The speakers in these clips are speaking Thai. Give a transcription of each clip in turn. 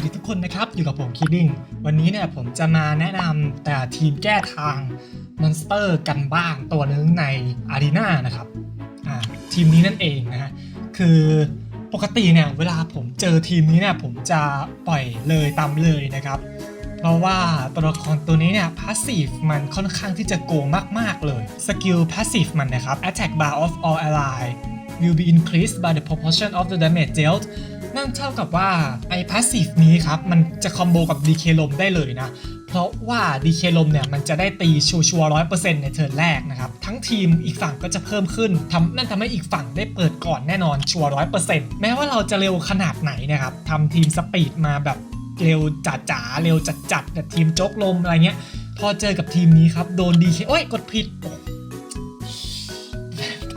วัสดีทุกคนนะครับ อยู่กับผมคิดดิ้งวันนี้เนี่ยผมจะมาแนะนำแต่ทีมแก้ทางมอนสเตอร์กันบ้างตัวหนึงในอารีนานะครับทีมนี้นั่นเองนะฮะคือปกติเนี่ยเวลาผมเจอทีมนี้เนี่ยผมจะปล่อยเลยตามเลยนะครับ เพราะว่าตัวละครตัวนี้เนี่ยพาสซีฟมันค่อนข้างที่จะโกงมาก ๆ เลยสกิลพาสซีฟมันนะครับ attack bar of all ally will be increased by the proportion of the damage dealt นั่นเท่ากับว่าไอ้พาสซีฟนี้ครับ มันจะคอมโบกับ DK ลมได้เลยนะ เพราะว่า DK ลมเนี่ย มันจะได้ตีชัวร์ร้อยเปอร์เซ็นต์ในเทิร์นแรกนะครับ ทั้งทีมอีกฝั่งก็จะเพิ่มขึ้นทำนั่นทำให้อีกฝั่งได้เปิดก่อนแน่นอนชัวร์ร้อยเปอร์เซ็นต์แม้ว่าเราจะเร็วขนาดไหนนะครับทำทีมสปีดมาแบบเร็วจ๋าจ๋าเร็วจัดจัดแต่ทีมโจกลมอะไรเงี้ย พอเจอกับทีมนี้ครับโดนดีเคโอ้ยกดผิด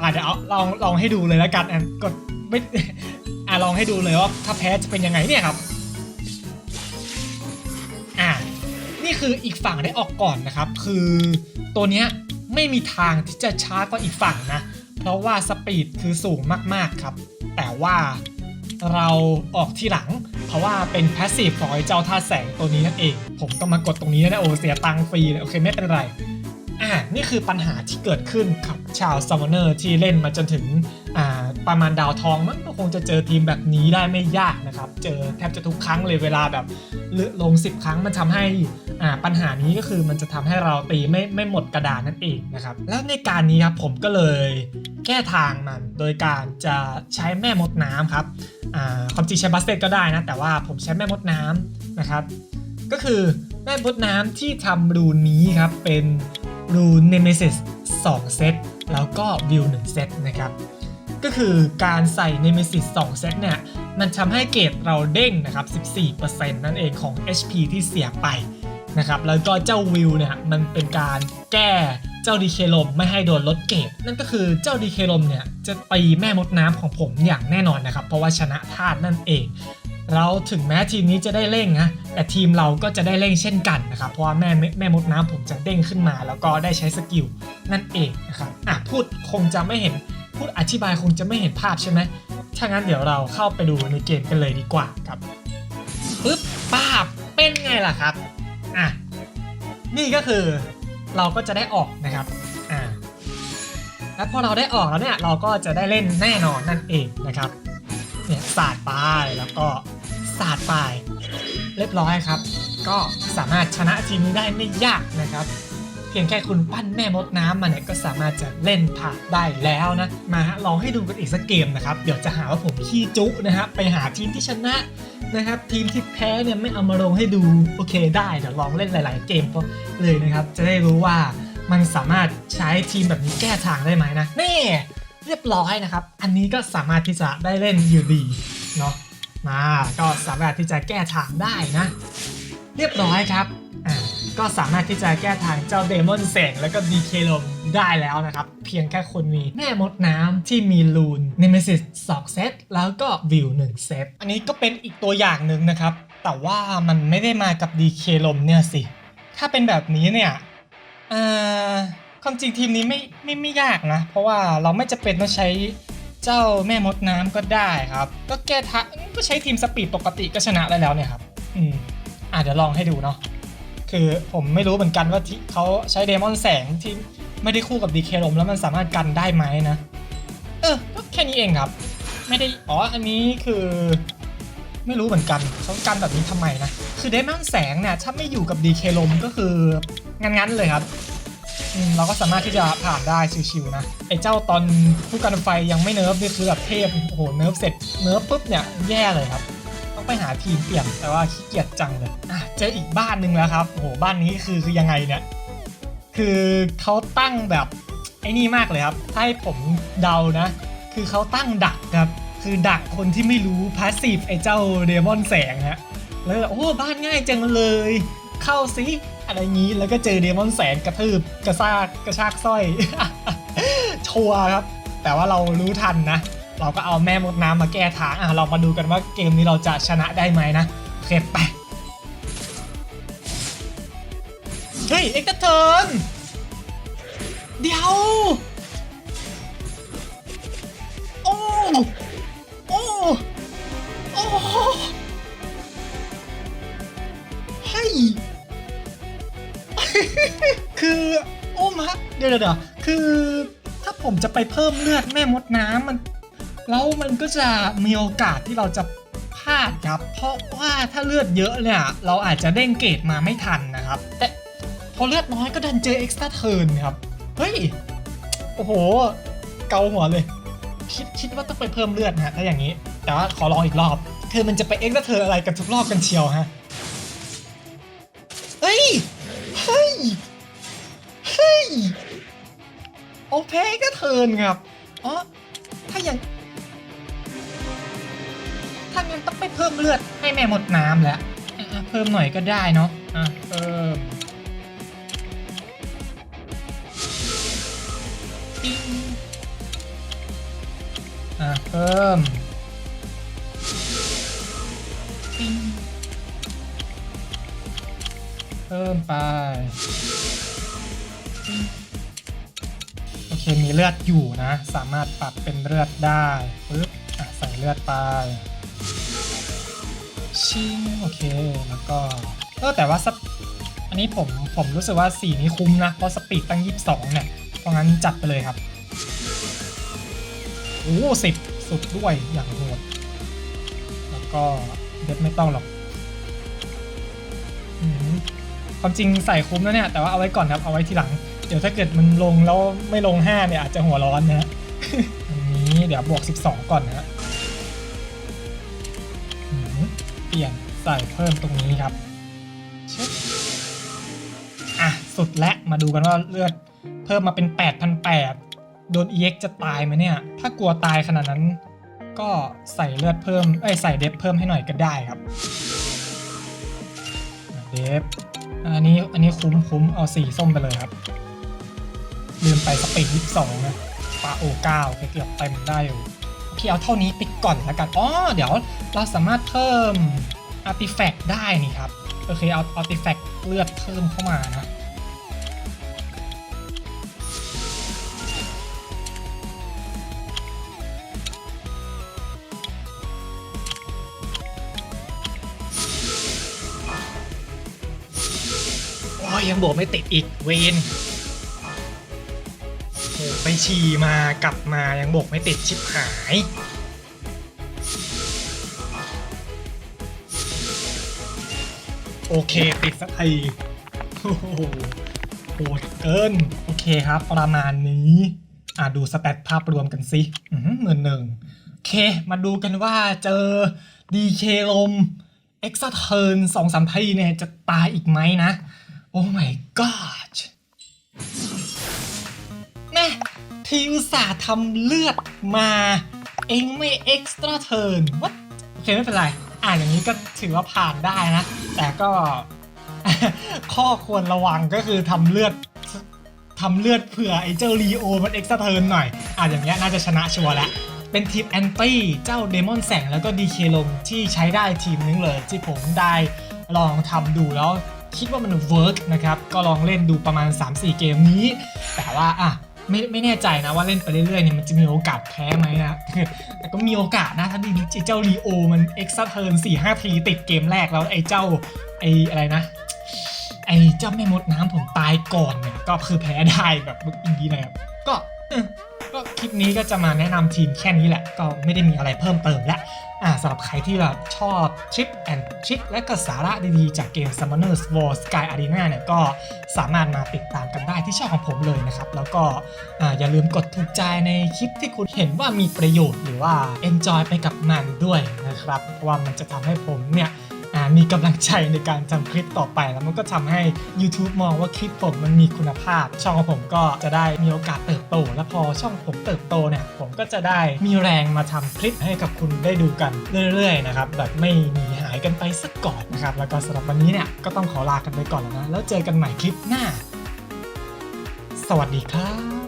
อ้อะเอาลองลองให้ดูเลยแล้วกันกดไม่ อะลองให้ดูเลยว่าถ้าแพ้จะเป็นยังไงเนี่ยครับอะนี่คืออีกฝั่งได้ออกก่อนนะครับ คือตัวเนี้ยไม่มีทางที่จะช้ากว่าอีกฝั่งนะ เพราะว่าสปีดคือสูงมากๆครับ แต่ว่าเราออกที่หลัง เพราะว่าเป็นแพสซีฟของไอ้เจ้าท่าแสงตัวนี้นั่นเอง ผมต้องมากดตรงนี้นะโอ้เสียตังค์ฟรีเลยโอเคไม่เป็นไร อ่านี่คือปัญหาที่เกิดขึ้นกับชาวซัมมอนเนอร์ที่เล่นมาจนถึงอ่าประมาณดาวทองมันก็คงจะเจอทีมแบบนี้ได้ไม่ยากนะครับ เจอแทบจะทุกครั้งเลยเวลาแบบเลือลง 10 ครั้งมันทำให้อ่าปัญหานี้ก็คือมันจะทำให้เราตีไม่ไม่หมดกระดานนั่นเองนะครับ แล้วในการนี้ครับผมก็เลยแก้ทางมันโดยการจะใช้แม่มดน้ำครับอ่าความจริงใช้บัสเซตก็ได้นะ แต่ว่าผมใช้แม่มดน้ำนะครับ ก็คือแม่มดน้ำที่ทำรูนี้ครับเป็น รูเนเมซิส2เซต แล้วก็วิว1เซตนะครับ ก็คือการใส่เนเมซิส2เซตเนี่ย มันทำให้เกรดเราเด้งนะครับ 14%นั่นเองของ HP ที่เสียไปนะครับ แล้วก็เจ้าวิวเนี่ยมันเป็นการแก้เจ้าดีเคลมไม่ให้โดนลดเกรดนั่นก็คือเจ้าดีเคลมเนี่ยจะตีแม่มดน้ำของผมอย่างแน่นอนนะครับ เพราะว่าชนะธาตุนั่นเอง เราถึงแม้ทีมนี้จะได้เร่งนะแต่ทีมเราก็จะได้เร่งเช่นกันนะครับเพราะว่าแม่แม่มดน้ำผมจะเด้งขึ้นมา แล้วก็ได้ใช้สกิลนั่นเองนะครับอะพูดคงจะไม่เห็นพูดอธิบายคงจะไม่เห็นภาพใช่ไหมถ้างั้นเดี๋ยวเราเข้าไปดูในเกมกันเลยดีกว่าครับปึ๊บปาบเป็นไงล่ะครับอะนี่ก็คือเราก็จะได้ออกนะครับอ่าแล้วพอเราได้ออกแล้วเนี่ยเราก็จะได้เล่นแน่นอนนั่นเองนะครับเนี่ยสาดไป รียบร้อยครับ ก็สามารถชนะทีมนี้ได้ไม่ยากนะครับเพียงแค่คุณปั้นแม่มดน้ำมาเนี่ยก็สามารถจะเล่นผ่านได้แล้วนะ มาลองให้ดูกันอีกสักเกมนะครับ เดี๋ยวจะหาว่าผมขี้จุนะฮะไปหาทีมที่ชนะนะครับ ทีมที่แพ้เนี่ยไม่เอามาลงให้ดูโอเคได้เดี๋ยวลองเล่นหลาย ๆ เกมเลยนะครับ จะได้รู้ว่ามันสามารถใช้ทีมแบบนี้แก้ทางได้ไหมนะนี่เรียบร้อยนะครับ อันนี้ก็สามารถที่จะได้เล่นอยู่ดีเนาะ มาก็สามารถที่จะแก้ทางได้นะ เรียบร้อยครับอ่าก็สามารถที่จะแก้ทางเจ้าเดมอนแสงแล้วก็ดีเคลมได้แล้วนะครับ เพียงแค่คนมีแม่มดน้ำที่มีลูนเนเมซิส2เซตแล้วก็วิว1เซตอันนี้ก็เป็นอีกตัวอย่างหนึ่งนะครับ แต่ว่ามันไม่ได้มากับดีเคลมเนี่ยสิ ถ้าเป็นแบบนี้เนี่ยเอ่อความจริงทีมนี้ไม่ไม่ไม่ยากนะ เพราะว่าเราไม่จะเป็นต้องใช้ เจ้าแม่มดน้ำก็ได้ครับ ก็แก้ทาก็ใช้ทีมสปีดปกติก็ชนะได้แล้วเนี่ยครับ อืมอะเดี๋ยวลองให้ดูเนาะคือผมไม่รู้เหมือนกันว่าที่เขาใช้เดมอนแสงที่ไม่ได้คู่กับดีเคลมแล้วมันสามารถกันได้ไหมนะ เออก็แค่นี้เองครับ ไม่ได้อ๋ออันนี้คือ ไม่รู้เหมือนกันเขากันแบบนี้ทำไมนะ คือเดมอนแสงเนี่ยถ้าไม่อยู่กับดีเคลมก็คืองั้นๆเลยครับ อืมเราก็สามารถที่จะผ่านได้ชิวๆนะไอ้เจ้าตอนผู้กันไฟยังไม่เนิร์ฟนี่คือแบบเทพโอ้โหเนิร์ฟเสร็จเนิร์ฟปุ๊บเนี่ยแย่เลยครับ ต้องไปหาทีมเปลี่ยนแต่ว่าขี้เกียจจังเลยอะเจออีกบ้านหนึ่งแล้วครับโอ้โหบ้านนี้คือคือยังไงเนี่ยคือเขาตั้งแบบไอ้นี่มากเลยครับถ้าให้ผมเดานะ คือเขาตั้งดักครับคือดักคนที่ไม่รู้พาสซีฟไอ้เจ้าเดมอนแสงฮะแล้วโอ้บ้านง่ายจังเลย เข้าสิ อะไรงี้แล้วก็เจอเดมอนแสนกระทืบกระซากกระชากสร้อย ชัวร์ครับ แต่ว่าเรารู้ทันนะ เราก็เอาแม่มดน้ำมาแก้ทางอะเรามาดูกันว่าเกมนี้เราจะชนะได้ไหมนะโอเคไปเฮ้ยเอ็กซ์เทิร์น ดี๋ยวเดี๋ยวคือถ้าผมจะไปเพิ่มเลือดแม่มดน้ำมัน แล้วมันก็จะมีโอกาสที่เราจะพลาดครับ เพราะว่าถ้าเลือดเยอะเนี่ย เราอาจจะเด้งเกรดมาไม่ทันนะครับ แต่พอเลือดน้อยก็ดันเจอเอ็กซ์ตร้าเทิร์นครับ เฮ้ย โอ้โห เกาหัวเลย คิดคิดว่าต้องไปเพิ่มเลือดนะฮะถ้าอย่างนี้ แต่ว่าขอลองอีกรอบคือมันจะไปเอ็กซ์ตร้าเทิร์นอะไรกันทุกรอบกันเชียวฮะเฮ้ย เฮ้ย เฮ้ย โอเพก็เทินครับอ๋อถ้าอย่างถ้างั้นต้องไปเพิ่มเลือดให้แม่หมดน้ำแล้วเพิ่มหน่อยก็ได้เนาะอะเพิ่มอะเพิ่มเพิ่มไป เคมีเลือดอยู่นะ สามารถปรับเป็นเลือดได้ปึ๊บใส่เลือดไปชิงโอเคแล้วก็เออแต่ว่าสปอันนี้ผมผมรู้สึกว่าสีนี้คุ้มนะ เพราะสปีดตั้ง 22 เนี่ยเพราะงั้นจัดไปเลยครับโอ้สิบสุดด้วยอย่างโหดแล้วก็เด็ดไม่ต้องหรอกอความจริงใส่คุ้มแล้วเนี่ย แต่ว่าเอาไว้ก่อนครับ เอาไว้ทีหลัง ดี๋ยวถ้าเกิดมันลงแล้วไม่ลง 5 เนี่ยอาจจะหัวร้อนนะฮะอันนี้เดี๋ยวบวก 12 ก่อนนะฮะเปลี่ยนใส่เพิ่มตรงนี้ครับชึบอะ สุดและมาดูกันว่าเลือดเพิ่มมาเป็น 8,800 โดน EX จะตายไหมเนี่ย ถ้ากลัวตายขนาดนั้น ก็ใส่เลือดเพิ่ม เอ้ย ใส่เดฟเพิ่มให้หน่อยก็ได้ครับ เดฟอันนี้อันนี้คุ้มคุ้มเอาสีส้มไปเลยครับ ลืมไปสปีด22นะปาโอ9โอเคเกือบเต็มได้อยู่โอเคเอาเท่านี้ไปก่อนแล้วกันอ๋อเดี๋ยวเราสามารถเพิ่มอาร์ติแฟกต์ได้นี่ครับโอเคเอาอาร์ติแฟกต์เลือดเพิ่มเข้ามานะโอ้ยังบวกไม่ติดอีกเวน ไปฉี่มากลับมายังบกไม่ติดชิบหาย โอเคติดสักทีโอ้โหโหดเกิน โอเคครับ ประมาณนี้ อะดูสแตทภาพรวมกันสิหมื่นหนึ่งโอเค มาดูกันว่าเจอดีเคลมเอ็กซ์เทิร์นสองสามทีเนี่ย จะตายอีกไหมนะ โอ้ my god ทีอุตส่าห์ทำเลือดมา เองไม่เอ็กซ์ตร้าเทิร์นวัดโอเคไม่เป็นไร อ่านอย่างนี้ก็ถือว่าผ่านได้นะ แต่ก็ ข้อควรระวังก็คือทำเลือดทำเลือดเผื่อไอ้เจ้าลีโอมันเอ็กซ์ตร้าเทิร์นหน่อย อ่าอย่างเงี้ยน่าจะชนะชัวร์แล้วเป็นทีมแอนตี้เจ้าเดมอนแสงแล้วก็ดีเคลมที่ใช้ได้ทีมนึงเลย ที่ผมได้ลองทำดูแล้วคิดว่ามันเวิร์กนะครับ ก็ลองเล่นดูประมาณ 3-4 เกมนี้ แต่ว่าอะ ไม่ไม่แน่ใจนะว่าเล่นไปเรื่อยๆเนี่ยมันจะมีโอกาสแพ้ไหมนะ แต่ก็มีโอกาสนะ ถ้าดีเจ้าลีโอมันเอ็กซ์เทิร์น4-5ทีติดเกมแรกแล้วไอ้เจ้าไอ้อะไรนะ ไอ้เจ้าแม่มดน้ำผมตายก่อนเนี่ยก็คือแพ้ได้แบบเมื่อกี้นะครับก็ก็คลิปนี้ก็จะมาแนะนำทีมแค่นี้แหละ ก็ไม่ได้มีอะไรเพิ่มเติมและ อ่าสำหรับใครที่แบบชอบทริปแอนทริคและก็สาระดีๆ จากเกม Summoners War Sky Arena เนี่ยก็สามารถมาติดตามกันได้ที่ช่องของผมเลยนะครับ แล้วก็อ่าอย่าลืมกดถูกใจในคลิปที่คุณเห็นว่ามีประโยชน์หรือว่า enjoy ไปกับมันด้วยนะครับเพราะว่ามันจะทำให้ผมเนี่ย มีกำลังใจในการทำคลิปต่อไป แล้วมันก็ทำให้ YouTube มองว่าคลิปผมมันมีคุณภาพ ช่องของผมก็จะได้มีโอกาสเติบโต และพอช่องผมเติบโตเนี่ยผมก็จะได้มีแรงมาทำคลิปให้กับคุณได้ดูกันเรื่อยๆนะครับแบบไม่หนีหายกันไปสักก่อนนะครับแล้วก็สำหรับวันนี้เนี่ยก็ต้องขอลากันไปก่อนแล้วนะแล้วเจอกันใหม่คลิปหน้า สวัสดีครับ